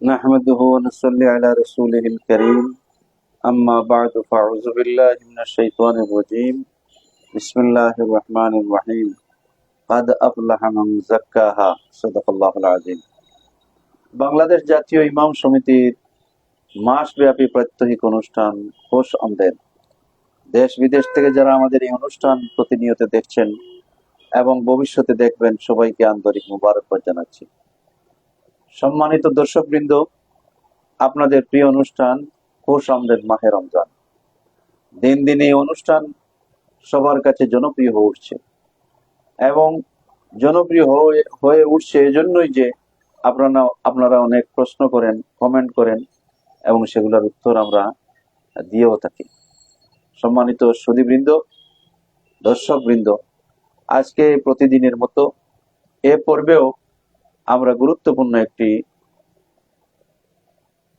نحمده ونصلي على رسوله الكريم أما بعد فأعوذ بالله من الشيطان الرجيم بسم الله الرحمن الرحيم قد أفلح من زكاها صدق الله العظيم বাংলাদেশ জাতীয় ইমাম সমিতির মাসব্যাপী প্রাত্যহিক অনুষ্ঠান খোশ আমদেন দেশ বিদেশ থেকে যারা আমাদের এই অনুষ্ঠান প্রতিনিয়ত দেখছেন এবং ভবিষ্যতে দেখবেন সবাইকে আন্তরিক মুবারকবাদ জানাচ্ছি সম্মানিত দর্শকবৃন্দ, আপনাদের প্রিয় অনুষ্ঠান খোশ আমদের মাহে রমজান। দিন দিন এই অনুষ্ঠান সবার কাছে জনপ্রিয় হয়ে উঠছে। এবং জনপ্রিয় হয়ে হয়ে উঠছে এজন্যই যে আপনারা আপনারা অনেক প্রশ্ন করেন কমেন্ট করেন, এবং সেগুলোর উত্তর আমরা দিয়েও থাকি। সম্মানিত সুদীবৃন্দ দর্শকবৃন্দ, আজকে প্রতিদিনের মতো এ পর্বেও আমরা গুরুত্বপূর্ণ একটি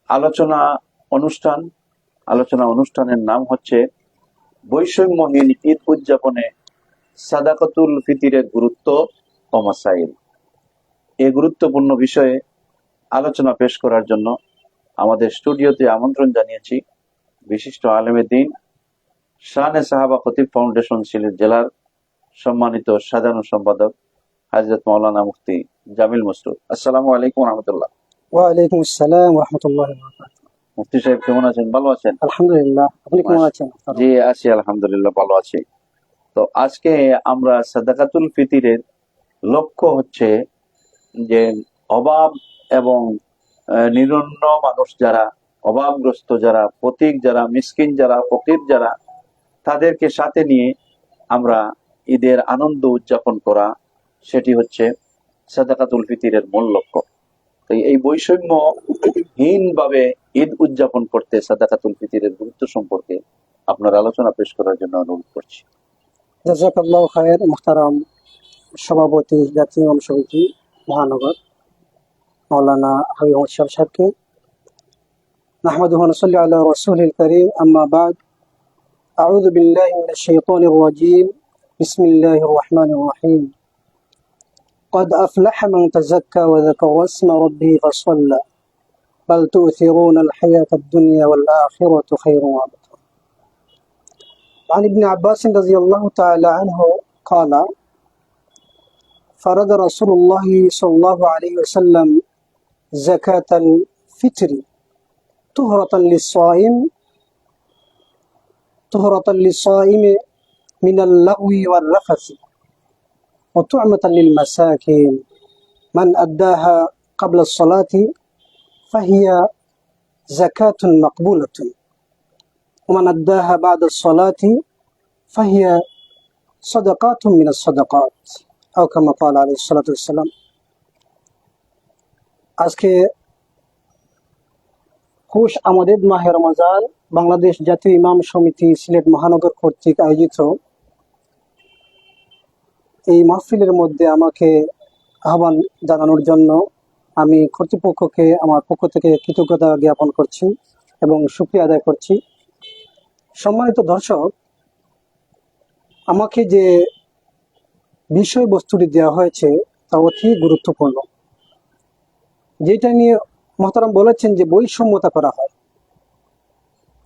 আলোচনা অনুষ্ঠান, আলোচনা অনুষ্ঠানের নাম হচ্ছে বৈষম্যহীন ঈদ উদযাপনে সাদাকাতুল ফিতিরের গুরুত্ব ও মাসাইল। এই গুরুত্বপূর্ণ বিষয়ে আলোচনা পেশ করার জন্য আমাদের স্টুডিওতে আমন্ত্রণ জানিয়েছি বিশিষ্ট আলেমে দিন, শানে সাহাবা খতিব ফাউন্ডেশন সিলেট জেলার সম্মানিত সাধারণ সম্পাদক হাজরত মাওলানা মুফতি জামিল মসরুদ আসসালামু আলাইকুম রহমতুল্লাহ। ওয়ালাইকুম আসসালাম রহমতুল্লাহ মুফতি সাহেব কেমন আছেন? ভালো আছেন? আলহামদুলিল্লাহ। আপনি কেমন আছেন? জি আছি আলহামদুলিল্লাহ ভালো আছি। তো আজকে আমরা সাদাকাতুল ফিতিরের লক্ষ্য হচ্ছে যে অভাব এবং নিরন্ন মানুষ যারা অভাবগ্রস্ত যারা পথিক যারা মিসকিন যারা ফকির যারা তাদেরকে সাথে নিয়ে আমরা ঈদের আনন্দ উদযাপন করা সেটি হচ্ছে সাদাকাতুল ফিতিরের মূল লক্ষ্য তো এই বৈষম্যহীন ভাবে ঈদ উদযাপন করতে সাদাকাতুল ফিতিরের গুরুত্ব সম্পর্কে আপনার আলোচনা পেশ করার জন্য অনুরোধ করছি জাজাকাল্লাহ খায়ের মুহতারাম সভাপতি জাতীয় ইমাম সমিতি মহানগর মৌলানা হাবিব মোহাম্মদ শাহ সাহেবকে نحمده ونصلي على رسوله الكريم أما بعد أعوذ بالله من الشيطان الرجيم بسم الله الرحمن الرحيم قد أفلح من تزكى وذكر اسم ربه فصلى. بل تؤثرون الحياة الدنيا والآخرة خير وأبقى. عن ابن عباس رضي الله تعالى عنه قال فرض رسول الله صلى الله عليه وسلم زكاة الفطر طهرة للصائم طهرة للصائم من اللغو والرفث وطعمة للمساكين من أداها قبل الصلاة فهي زكاة مقبولة ومن أداها بعد الصلاة فهي صدقات من الصدقات أو كما قال عليه الصلاة والسلام আজকে খুশ আমাদের মাহে রমজান বাংলাদেশ জাতীয় ইমাম সমিতি সিলেট মহানগর কর্তৃক আয়োজিত এই মাহফিলের মধ্যে আমাকে আহ্বান জানানোর জন্য আমি কর্তৃপক্ষকে, আমার পক্ষ থেকে কৃতজ্ঞতা জ্ঞাপন করছি এবং সুক্রিয়া আদায় করছি। সম্মানিত দর্শক, আমাকে যে বিষয়বস্তুটি দেওয়া হয়েছে তা অতি গুরুত্বপূর্ণ। যেটা নিয়ে মহতারাম বলেছেন যে বৈষম্যতা করা হয়।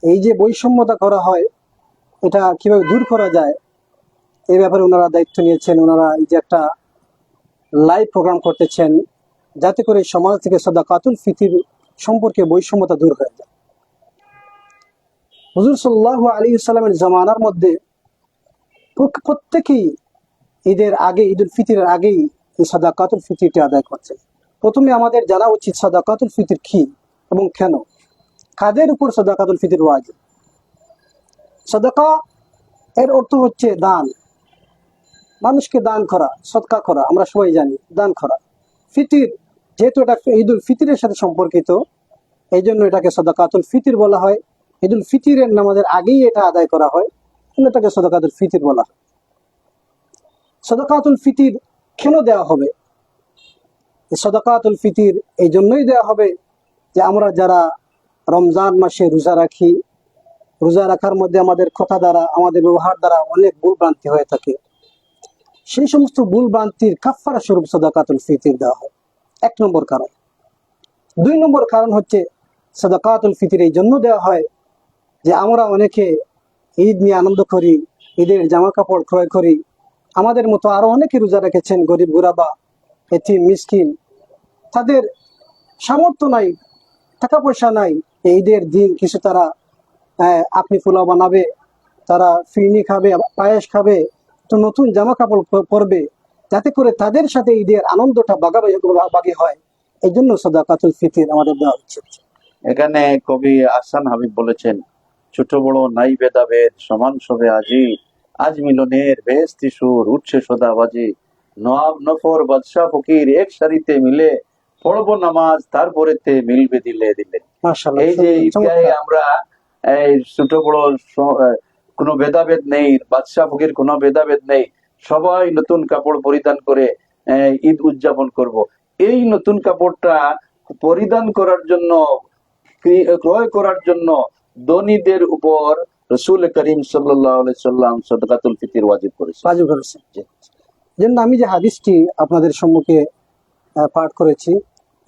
এই যে বৈষম্যতা করা হয়, এটা কীভাবে দূর করা যায় এই ব্যাপারে ওনারা দায়িত্ব নিয়েছেন, ওনারা এই যে একটা লাইভ প্রোগ্রাম করতেছেন, যাতে করে সমাজ থেকে সদা কাতুল ফিতির সম্পর্কে বৈষম্যতা দূর হয়ে যায়। হুজুর সাল্লাহ আলী সাল্লামের জামানার মধ্যে প্রত্যেকেই ঈদের আগে, ঈদুল ফিতরের আগেই এই সাদাকাতুল ফিতিরটি আদায় করছে প্রথমে আমাদের জানা উচিত সাদাকাতুল ফিতির কি এবং কেন? কাদের উপর সাদাকাতুল ফিতির ওয়াজিব? সাদাকা এর অর্থ হচ্ছে দান। মানুষকে দান করা, সৎকা করা, আমরা সবাই জানি, দান করা। ফিতির, যেহেতু এটা ঈদুল ফিতিরের সাথে সম্পর্কিত এই জন্য এটাকে সদাকাতুল ফিতির বলা হয়। ঈদুল ফিতিরের নামাজের আগেই এটা আদায় করা হয় এটাকে সদাকাতুল ফিতির বলা হয়। সদাকাতুল ফিতির কেন দেওয়া হবে? সদাকাতুল ফিতির এই জন্যই দেওয়া হবে যে আমরা যারা রমজান মাসে রোজা রাখি, রোজা রাখার মধ্যে আমাদের কথা দ্বারা, আমাদের ব্যবহার দ্বারা অনেক ভুল ভ্রান্তি হয়ে থাকে। সেই সমস্ত ভুল ভ্রান্তির কাফারা স্বরূপ সদাকাতুল ফিতির দেওয়া হয়। এক নম্বর কারণ। দুই নম্বর কারণ হচ্ছে সাদাকাতুল ফিতির এই জন্য দেওয়া হয় যে আমরা অনেকে ঈদ নিয়ে আনন্দ করি, ঈদের জামা কাপড় ক্রয় করি। আমাদের মতো আরও অনেকে রোজা রেখেছেন, গরিব গুরাবা এটি মিসকিন। তাদের সামর্থ্য নাই, টাকা পয়সা নাই ঈদের দিন কিছু তারা আপনি পোলাও বানাবে, তারা ফিরনি খাবে, পায়েস খাবে নতুন জামা কাপড় পরবে যাতে করে তাদের সাথে ঈদের আনন্দটা বাগাবাগি বাগি হয়। এই জন্য সদাকাতুল ফিতির আমাদের দেওয়া উচিত এখানে কবি আসান হাবিব বলেছেন ছোট বড় নাই ভেদাভেদ সমান সবে আজি। আজ মিলনের বেহেস্তি সুর উঠছে সদাবাজি। নওয়াব নফর বাদশাহ ফকির এক সারিতে মিলে পড়ব নামাজ তারপরে তে মিলবে দিলে দিলে। এই যে। আমরা এই ছোট বড় কোনো ভেদাভেদ নেই বাদশাহ ফকির কোনো ভেদাভেদ নেই। সবাই নতুন কাপড় পরিধান করে ঈদ উদযাপন করব। এই নতুন কাপড়টা পরিধান করার জন্য ক্রয় করার জন্য ধনীদের উপর রসুল করিম সাল্লাম সদকাতুল ফিতির ওয়াজিব করেছে জি। আমি যে হাদিসটি আপনাদের সম্মুখে পাঠ করেছি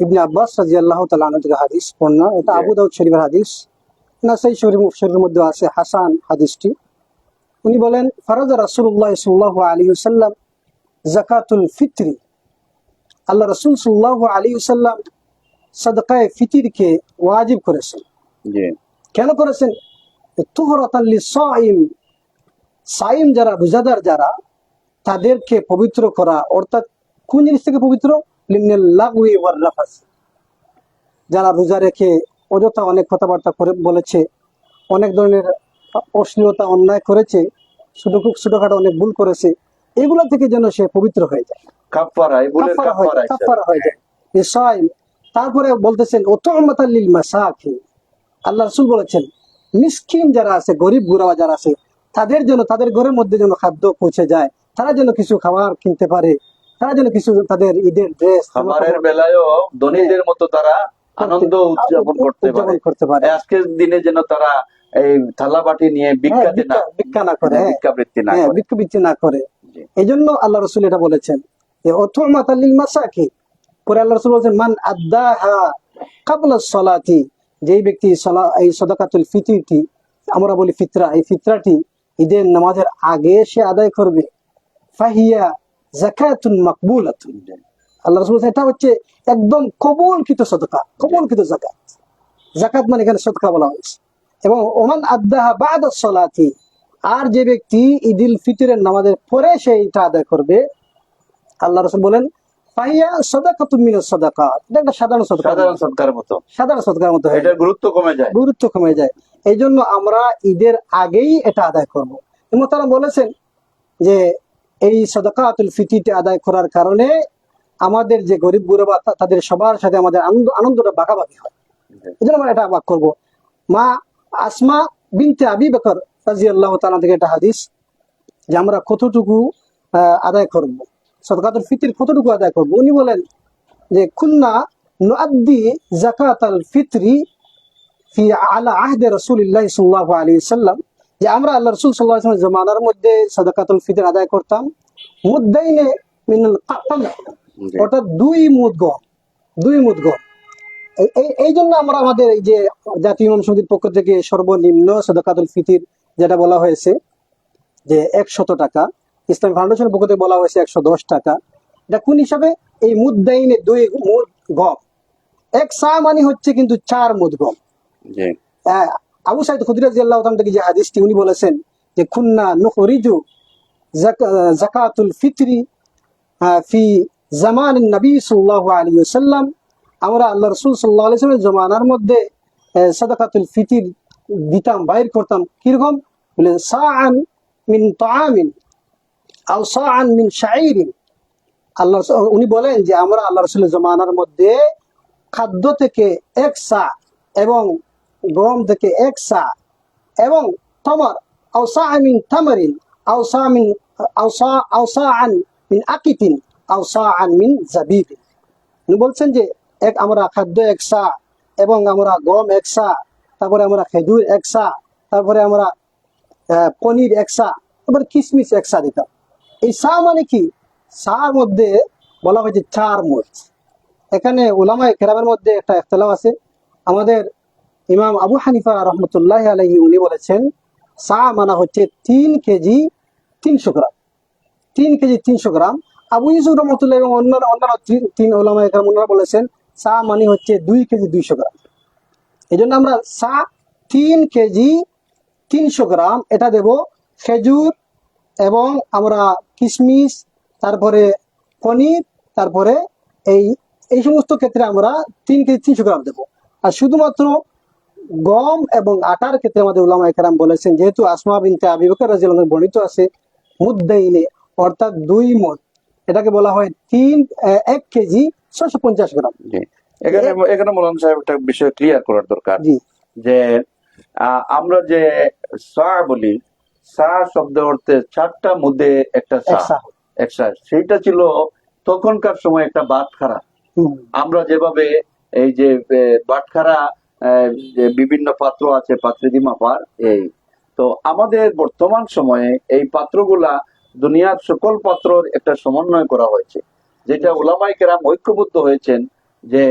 ইবনে আব্বাস রাজি আল্লাহ তালা থেকে হাদিস পড়না। এটা। আবু দাউদ শরীফের হাদিস। নাসাই শরীফ শরীফের মধ্যে আছে হাসান হাদিসটি। উনি বলেন ফরাজ রাসুল্লাহ সাল্লাহ আলী সাল্লাম জাকাতুল ফিতরি। আল্লাহ রসুল সাল্লাহ আলী সাল্লাম সদকায় ফিতিরকে ওয়াজিব করেছেন। কেন করেছেন? তুহরতান সাইম সাইম যারা রোজাদার যারা তাদেরকে পবিত্র করা অর্থাৎ কোন জিনিস থেকে পবিত্র? যারা রোজা রেখে অযথা অনেক কথাবার্তা করে বলেছে অনেক ধরনের অশ্লীলতা অন্যায় করেছে ছোট খুব ছোটখাটো অনেক ভুল করেছে এগুলো থেকে যেন সে পবিত্র হয়ে যায়। হয়ে যায়। হয়ে তারপরে বলতেছেন ওতমাতাল্লিল মাসাকি আল্লাহ রসুল বলেছেন মিসকিন যারা আছে গরিব গুরাবা যারা আছে তাদের জন্য তাদের ঘরের মধ্যে যেন খাদ্য পৌঁছে যায় তারা যেন কিছু খাবার কিনতে পারে তারা যেন কিছু তাদের ঈদের ড্রেস খাবারের বেলায়ও ধনীদের মতো তারা আনন্দ উদযাপন করতে পারে। উদযাপন করতে পারে। আজকের দিনে যেন তারা এই থালা বাটি নিয়ে হ্যাঁ, ভিক্ষা না করে। হ্যাঁ। ভিক্ষাবৃত্তি না হ্যাঁ করে। বিক্ষুবৃত্তি না করে। এই জন্য আল্লাহ রসুল এটা বলেছেন মাসাকি। পরে আল্লাহ রসুল বলছেন মান আদাহা কাবলা সলাতি। যেই ব্যক্তি সলা এই সদাকাতুল ফিতরটি আমরা বলি ফিতরা এই ফিতরাটি ঈদের নামাজের আগে সে আদায় করবে। ফাহিয়া জাকাতুন মাকবুলাতুন। আল্লাহ রসুল এটা হচ্ছে একদম কবুলকৃত সদকা কবুলকৃত জাকাত জাকাত মানে এখানে সদকা বলা হয়েছে। এবং ওমান আদাহা বাদ সলাতি আর যে ব্যক্তি ঈদুল ফিতরের নামাজের পরে সে এটা আদায় করবে আল্লাহ রসুল বলেন ফাহিয়া সদাকা তুমি সদাকা এটা একটা সাধারণ সদকা সাধারণ সৎকার মতো। সাধারণ সদকার মতো এটার গুরুত্ব কমে যায়। গুরুত্ব কমে যায়। এই জন্য আমরা ঈদের আগেই এটা আদায় করব। এবং তারা বলেছেন যে এই সদকাতুল ফিতিটি আদায় করার কারণে আমাদের যে গরিব গুরবা তাদের সবার সাথে আমাদের আনন্দ আনন্দটা বাঘাবাগি হয়। এই জন্য আমরা এটা আবাক করব। মা আসমা বিনতে আবি বকর রাজি আল্লাহ তালা থেকে একটা হাদিস যে আমরা কতটুকু আদায় করব। সদকাতুল ফিতির কতটুকু আদায় করব? উনি বলেন যে খুলনা নুআদ্দি জাকাতাল ফিতরি ফি আলা আহদে রসুলিল্লাহ সাল্লাহ আলী সাল্লাম। যে আমরা আল্লাহ রসুল সাল্লাহ জমানার মধ্যে সদাকাতুল ফিতর আদায় করতাম। মুদ্দাইনে মিনাল কাতাম জি। অর্থাৎ দুই মুদ গম দুই মুদ গম এই- জন্য আমরা আমাদের এই যে জাতীয় ইমাম সমিতির পক্ষ থেকে সর্বনিম্ন সদাকাতুল ফিতির যেটা বলা হয়েছে যে একশত টাকা ইসলামী ফাউন্ডেশনের পক্ষ থেকে বলা হয়েছে একশো দশ টাকা। এটা কোন হিসাবে? এই মুদ্দাইনে দুই মুদ গম এক সা মানে হচ্ছে কিন্তু চার মুদ গম আহ, আবু সাইদ খুদিরাজি আল্লাহ থেকে যে হাদিসটি উনি বলেছেন যে খুন্না নুখরিজু জাক- জাকাতুল ফিতরি ফি জামান নবী সাল্লাল্লাহু আলী ওয়াসাল্লাম আমরা আল্লাহ রাসূল সাল্লাল্লাহু আলাইহি জমানার মধ্যে সাদাকাতুল ফিতির দিতাম, বাইর করতাম। কীরকম? বলে, সাআন মিন তাআমিন, আও সাআন মিন শাঈরিন। আল্লাহ উনি বলেন যে, আমরা আল্লাহ রসুলের জমানার মধ্যে খাদ্য থেকে এক সা এবং গম থেকে এক সা এবং তমর আওসা মিন তামারিন আওসা মিন আওসা আওসা আন মিন আকিতিন আওসা আন মিন জাবিবিন উনি বলছেন যে এক আমরা খাদ্য একসা, এবং আমরা গম এক সা তারপরে আমরা খেজুর একসা, তারপরে আমরা পনির এক সা তারপরে কিশমিশ এক সা দিতাম। এই সা মানে কি? সার মধ্যে বলা হয়েছে চার মুঠ এখানে উলামা কেরামের মধ্যে একটা একতলাফ আছে। আমাদের ইমাম আবু হানিফা রহমতুল্লাহ আলহী উনি বলেছেন, সা মানা হচ্ছে তিন কেজি তিনশো গ্রাম। তিন কেজি তিনশো গ্রাম। আবু ইউসুফ রহমতুল্লাহ এবং অন্যান্য অন্যান্য তিন- তিন ওলামা একরাম ওনারা বলেছেন সা মানে হচ্ছে দুই কেজি দুইশো গ্রাম। এই জন্য আমরা সা তিন কেজি তিনশো গ্রাম, এটা দেব খেজুর এবং আমরা কিশমিশ, তারপরে পনির, তারপরে এই এই সমস্ত ক্ষেত্রে আমরা তিন কেজি তিনশো গ্রাম দেবো। আর শুধুমাত্র গম এবং আটার ক্ষেত্রে আমাদের উলামা একরাম বলেছেন, যেহেতু আসমা বিনতে আবি রাদিয়াল্লাহু বর্ণিত আছে মুদ্দাইনে অর্থাৎ দুই মদ, এটাকে বলা হয় তিন এক কেজি ছশো পঞ্চাশ গ্রাম। এখানে এখানে মৌলানা সাহেব একটা বিষয় ক্লিয়ার করার দরকার। যে আমরা যে সা বলি সা শব্দ অর্থে চারটা মধ্যে একটা সা। এক সাহ। এক সা। সেইটা ছিল তখনকার সময় একটা বাটখারা। আমরা যেভাবে এই যে বাটখারা বিভিন্ন পাত্র আছে পাত্রিদি মাপার এই। তো আমাদের বর্তমান সময়ে এই পাত্রগুলা দুনিয়ার সকল পাত্রর একটা সমন্বয় করা হয়েছে। যেটা ওলামাই কেরাম ঐক্যবদ্ধ হয়েছেন যে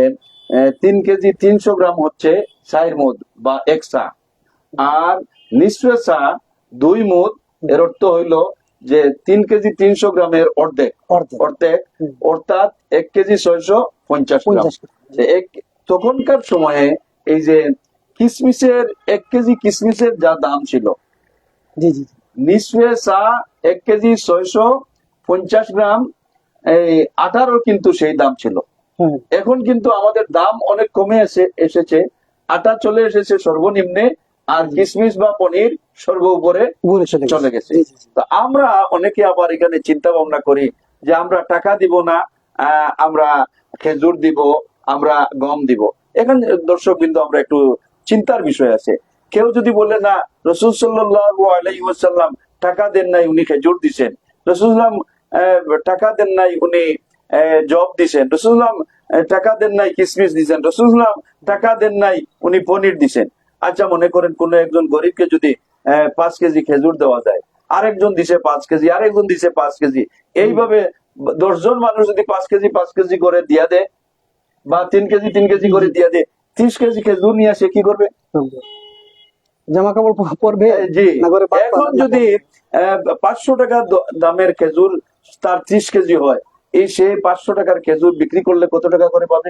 তিন কেজি তিনশো গ্রাম হচ্ছে সাইর মুদ বা এক সা আর নিঃশ্বে সা দুই মুদ এর অর্থ হইল যে তিন কেজি তিনশো গ্রামের অর্ধেক। অর্ধেক। অর্থাৎ এক কেজি ছয়শো পঞ্চাশ গ্রাম। তখনকার সময়ে এই যে কিসমিসের এক কেজি কিসমিসের যা দাম ছিল। নিসফে চা এক কেজি ছয়শো পঞ্চাশ গ্রাম এই আটারও কিন্তু সেই দাম ছিল। এখন কিন্তু আমাদের দাম অনেক কমে এসে এসেছে। আটা চলে এসেছে সর্বনিম্নে আর কিসমিস বা পনির সর্ব উপরে চলে গেছে। তো আমরা অনেকে আবার এখানে চিন্তা ভাবনা করি যে আমরা টাকা দিব না আহ, আমরা খেজুর দিব আমরা গম দিব। এখানে দর্শক কিন্তু আমরা একটু চিন্তার বিষয় আছে। কেউ যদি বলে না রসুল সাল্লাহ আলাইসাল্লাম টাকা দেন নাই উনি খেজুর দিচ্ছেন রসুলাম টাকা দেন নাই উনি জব দিছেন। রসুলাম টাকা দেন নাই কিসমিস দিছেন। রসুলাম টাকা দেন নাই উনি পনির দিছেন। আচ্ছা মনে করেন কোন একজন গরিবকে যদি পাঁচ কেজি খেজুর দেওয়া যায় আরেকজন দিছে পাঁচ কেজি আরেকজন দিছে পাঁচ কেজি এইভাবে দশজন মানুষ যদি পাঁচ কেজি পাঁচ কেজি করে দিয়া দেয় বা তিন কেজি তিন কেজি করে দিয়া দেয় ত্রিশ কেজি খেজুর নিয়ে সে কি করবে? জামা কাপড় পরবে? জি। এখন। যদি পাঁচশো টাকা দামের খেজুর তার ত্রিশ কেজি হয়। এই সে পাঁচশো টাকার খেজুর বিক্রি করলে কত টাকা করে পাবে?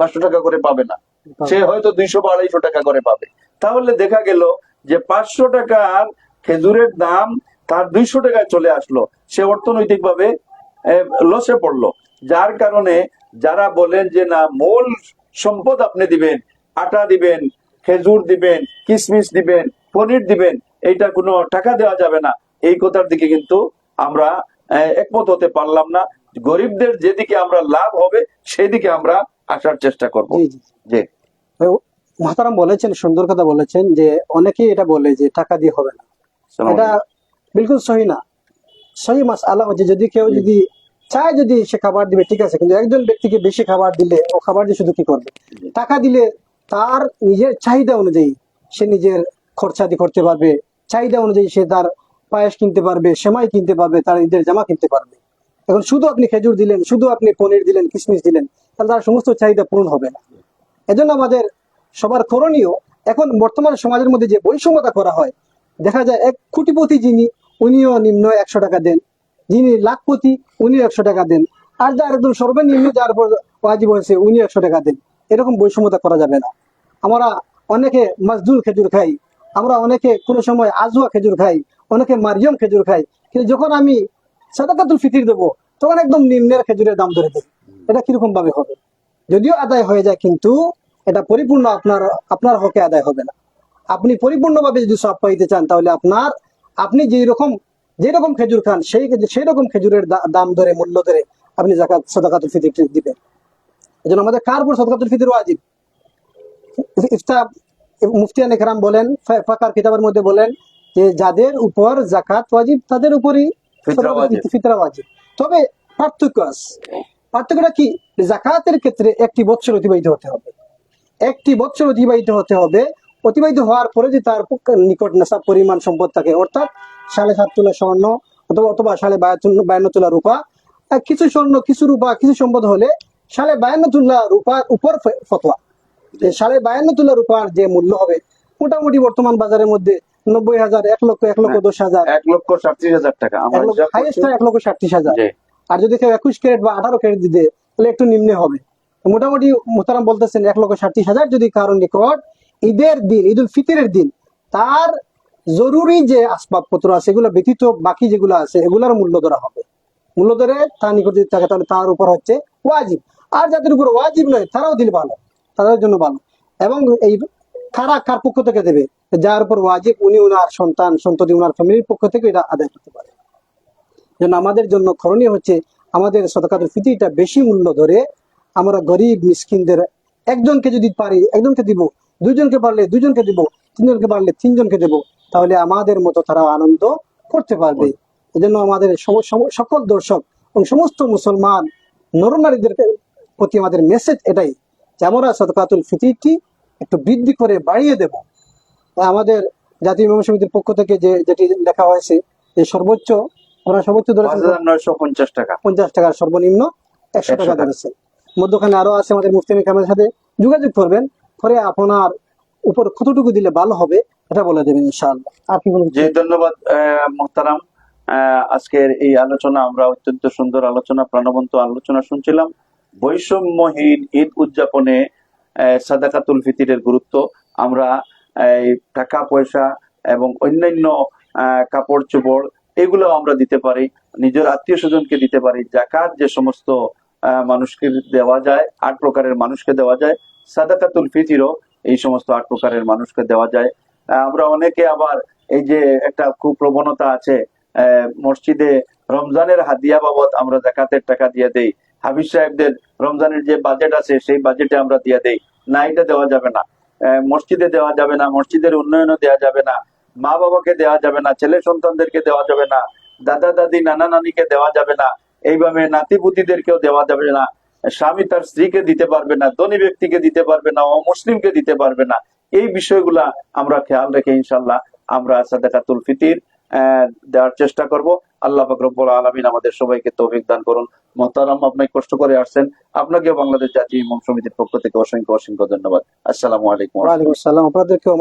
পাঁচশো টাকা করে পাবে না। সে হয়তো দুইশো বা আড়াইশো টাকা করে পাবে। তাহলে দেখা গেল যে পাঁচশো টাকার খেজুরের দাম তার দুইশো টাকায় চলে আসলো। সে অর্থনৈতিক ভাবে লসে পড়ল। যার কারণে যারা বলেন যে না মূল সম্পদ আপনি দিবেন আটা দিবেন খেজুর দিবেন কিশমিশ দিবেন পনির দিবেন এইটা কোনো টাকা দেওয়া যাবে না। এই কথার দিকে কিন্তু আমরা একমত হতে পারলাম না। গরিবদের যেদিকে আমরা লাভ হবে সেদিকে আমরা আসার চেষ্টা করব। জি যে মহাতারাম বলেছেন সুন্দর কথা বলেছেন যে অনেকেই এটা বলে যে টাকা দিয়ে হবে না। এটা বিলকুল সহি না। সহি মাস আল্লাহ হচ্ছে যদি কেউ যদি চায় যদি সে খাবার দিবে ঠিক আছে কিন্তু একজন ব্যক্তিকে বেশি খাবার দিলে ও খাবার দিয়ে শুধু কি করবে? টাকা দিলে তার নিজের চাহিদা অনুযায়ী সে নিজের খরচাদি করতে পারবে। চাহিদা অনুযায়ী সে তার পায়েস কিনতে পারবে, সেমাই কিনতে পারবে, তার ঈদের জামা কিনতে পারবে। এখন শুধু আপনি খেজুর দিলেন, শুধু আপনি পনির দিলেন, কিশমিশ দিলেন, তাহলে তার সমস্ত চাহিদা পূরণ হবে না। এজন্য আমাদের সবার করণীয়, এখন বর্তমান সমাজের মধ্যে যে বৈষম্যতা করা হয়, দেখা যায় এক কোটিপতি যিনি, উনিও নিম্ন একশো টাকা দেন। যিনি লাখপতি, উনিও একশো টাকা দেন। আর যার একদম সর্বনিম্ন, যার উপর ওয়াজিব হয়েছে উনি একশো টাকা দেন। এরকম বৈষম্যতা করা যাবে না। আমরা অনেকে মাজদুল খেজুর খাই, আমরা অনেকে কোনো সময় আজুয়া খেজুর খাই অনেকে মারিয়ম খেজুর খাই কিন্তু যখন আমি সাদাকাতুল ফিতির দেবো, তখন একদম নিম্নের খেজুরের দাম ধরে দেবো। এটা কীরকম ভাবে হবে? যদিও আদায় হয়ে যায়, কিন্তু এটা পরিপূর্ণ আপনার আপনার হকে আদায় হবে না। আপনি পরিপূর্ণভাবে যদি সব পাইতে চান, তাহলে আপনার, আপনি যেই রকম যেই রকম খেজুর খান, সেই সেই রকম খেজুরের দাম ধরে, মূল্য ধরে আপনি জাকাত, সদাকাতুল ফিতির দিবেন। এই জন্য আমাদের কার উপর সদকাতুল ফিতির ওয়াজিব? ইফতা মুফতিয়ান একরাম বলেন ফাকার কিতাবের মধ্যে বলেন যে যাদের উপর জাকাত ওয়াজিব তাদের উপরই ফিতরা ওয়াজিব। তবে পার্থক্য আছে। পার্থক্যটা কি? জাকাতের ক্ষেত্রে একটি বছর অতিবাহিত হতে হবে। একটি বছর অতিবাহিত হতে হবে। অতিবাহিত হওয়ার পরে যে তার নিকট নেশা পরিমাণ সম্পদ থাকে অর্থাৎ সাড়ে সাত তোলা স্বর্ণ অথবা অথবা সাড়ে বায়ান্ন বায়ান্ন তোলা রূপা কিছু স্বর্ণ কিছু রূপা কিছু সম্পদ হলে সাড়ে বায়ান্ন তুল্লা রূপার উপর ফতোয়া। সাড়ে বায়ান্ন তুল্লা রূপার যে মূল্য হবে মোটামুটি বর্তমান বাজারের মধ্যে নব্বই হাজার এক লক্ষ এক লক্ষ দশ হাজার। এক লক্ষ সাতত্রিশ হাজার টাকা। হাইয়েস্ট এক লক্ষ ষাটত্রিশ হাজার। আর যদি কেউ একুশ ক্যারেট বা আঠারো ক্যারেট দিতে তাহলে একটু নিম্নে হবে। মোটামুটি মোতারাম বলতেছেন এক লক্ষ হাজার যদি কারও নিকট ঈদের দিন ঈদ উল ফিতরের দিন তার জরুরি যে আসবাবপত্র আছে এগুলো ব্যতীত বাকি যেগুলো আছে এগুলোর মূল্য ধরা হবে। মূল্য ধরে তার নিকট যদি থাকে তাহলে তার উপর হচ্ছে ওয়াজিব। আর যাদের উপর ওয়াজিব নয় তারাও দিলে ভালো। তাদের জন্য ভালো। এবং এই কারা কার পক্ষ থেকে দেবে? যার উপর ওয়াজিব উনি উনার সন্তান সন্ততি উনার ফ্যামিলির পক্ষ থেকে এটা আদায় করতে পারে। যেন আমাদের জন্য করণীয় হচ্ছে আমাদের সদকাতুল ফিতিটা বেশি মূল্য ধরে আমরা গরিব মিসকিনদের একজনকে যদি পারি একজনকে দিব দুইজনকে পারলে দুইজনকে দিব তিনজনকে পারলে তিনজনকে দেব তাহলে আমাদের মতো তারা আনন্দ করতে পারবে। এজন্য আমাদের সকল দর্শক এবং সমস্ত মুসলমান নরনারীদের প্রতি আমাদের মেসেজ এটাই যে আমরা সদকাতুল ফিতিরটি একটু বৃদ্ধি করে বাড়িয়ে দেব। আমাদের জাতীয় ইমাম সমিতির পক্ষ থেকে যে যেটি লেখা হয়েছে যে সর্বোচ্চ ওরা সর্বোচ্চ ধরেছেন নয়শো পঞ্চাশ টাকা। পঞ্চাশ টাকার সর্বনিম্ন একশো টাকা টাকা। ধরেছে মধ্যখানে আরও আছে আমাদের মুফতি কামের সাথে যোগাযোগ করবেন করে আপনার উপর কতটুকু দিলে ভালো হবে এটা বলে দেবেন ইনশাআল্লাহ। কি কোনো জি ধন্যবাদ মোহতারাম। আজকের এই আলোচনা আমরা অত্যন্ত সুন্দর আলোচনা প্রাণবন্ত আলোচনা শুনছিলাম। বৈষম্যহীন ঈদ উদযাপনে সাদাকাতুল ফিতিরের গুরুত্ব। আমরা টাকা, পয়সা এবং অন্যান্য কাপড়, চোপড় এগুলো আমরা দিতে পারি। নিজের আত্মীয় স্বজনকে দিতে পারি। জাকাত যে সমস্ত মানুষকে দেওয়া যায়, আট প্রকারের মানুষকে দেওয়া যায়। সাদাকাতুল ফিতিরও এই সমস্ত আট প্রকারের মানুষকে দেওয়া যায়। আমরা অনেকে আবার এই যে একটা খুব প্রবণতা আছে মসজিদে রমজানের হাদিয়া বাবদ আমরা জাকাতের টাকা দিয়ে দেই। হাফিজ সাহেবদের রমজানের যে বাজেট আছে, সেই বাজেটে আমরা দিয়ে দেই। না, এটা দেওয়া যাবে না। মসজিদে দেওয়া যাবে না, মসজিদের উন্নয়নও দেওয়া যাবে না মা বাবাকে দেওয়া যাবে না, ছেলে সন্তানদেরকে দেওয়া যাবে না, দাদা, দাদি, নানা, নানিকে দেওয়া যাবে না, এইভাবে নাতি পুতিদেরকেও দেওয়া যাবে না, স্বামী তার স্ত্রীকে দিতে পারবে না, ধনী ব্যক্তিকে দিতে পারবে না, অমুসলিমকে দিতে পারবে না, এই বিষয়গুলা আমরা খেয়াল রেখে ইনশাল্লাহ আমরা সাদাকাতুল ফিতির দেওয়ার চেষ্টা করব। আল্লাহ ফাকরুল আলমিন আমাদের সবাইকে তৌফিক দান করুন। মোহতারাম, আপনি কষ্ট করে আসছেন। আপনাকে বাংলাদেশ জাতীয় ইমাম সমিতির পক্ষ থেকে অসংখ্য অসংখ্য ধন্যবাদ। আসসালামু আলাইকুম। আপনাদেরকেও